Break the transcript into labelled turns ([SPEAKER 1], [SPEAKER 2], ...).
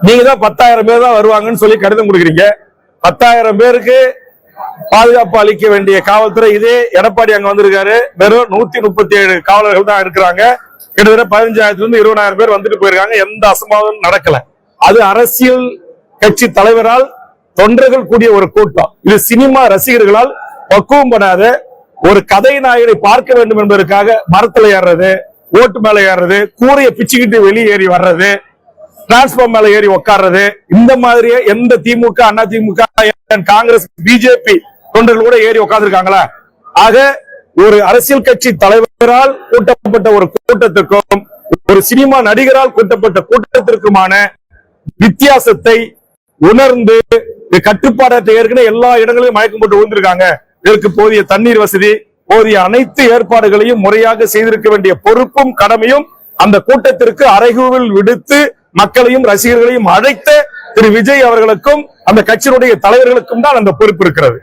[SPEAKER 1] நீங்க தான் பத்தாயிரம் பேர் தான் வருவாங்கன்னு சொல்லி கடிதம் கொடுக்குறீங்க. பத்தாயிரம் பேருக்கு பாதுகாப்பு அளிக்க வேண்டிய காவல்துறை இதே எடப்பாடி அங்க வந்திருக்காரு. வெறும் நூத்தி முப்பத்தி ஏழு காவலர்கள் தான் இருக்கிறாங்க. கிட்டத்தட்ட பதினஞ்சாயிரத்துல இருந்து இருபதாயிரம் பேர் வந்துட்டு போயிருக்காங்க. எந்த அசம்பாவிதம் நடக்கல. அது அரசியல் கட்சி தலைவரால் தொண்டர்கள் கூடிய ஒரு கூட்டம். இது சினிமா ரசிகர்களால் பக்குவம் படாத ஒரு கதை நாயகனை பார்க்க வேண்டும் என்பதற்காக மரத்துல ஏறுறது ஓட்டு மேல ஏறுறது கூரையை பிச்சுக்கிட்டு வெளியேறி வர்றது டிரான்ஸ்பார்ம் மேல ஏறி உட்கார்றது இந்த மாதிரியே எந்த திமுக அண்ணா திமுக காங்கிரஸ் பிஜேபி தொண்டர்கள் கூட ஏறி உட்கார்ந்துருக்காங்களா ஆக ஒரு அரசியல் கட்சி தலைவரால் கூட்டப்பட்ட ஒரு கூட்டத்திற்கும் ஒரு சினிமா நடிகரால் கூட்டப்பட்ட கூட்டத்திற்குமான வித்தியாசத்தை உணர்ந்து இது கட்டுப்பாடற்ற ஏற்கனவே எல்லா இடங்களிலும் மயக்கம் போட்டு விழுந்திருக்காங்க. இதற்கு போதிய தண்ணீர் வசதி போதிய அனைத்து ஏற்பாடுகளையும் முறையாக செய்திருக்க வேண்டிய பொறுப்பும் கடமையும் அந்த கூட்டத்திற்கு அறைகூவல் விடுத்து மக்களையும் ரசிகர்களையும் அழைத்த திரு விஜய் அவர்களுக்கும் அந்த கட்சியினுடைய தலைவர்களுக்கும் தான் அந்த பொறுப்பு இருக்கிறது.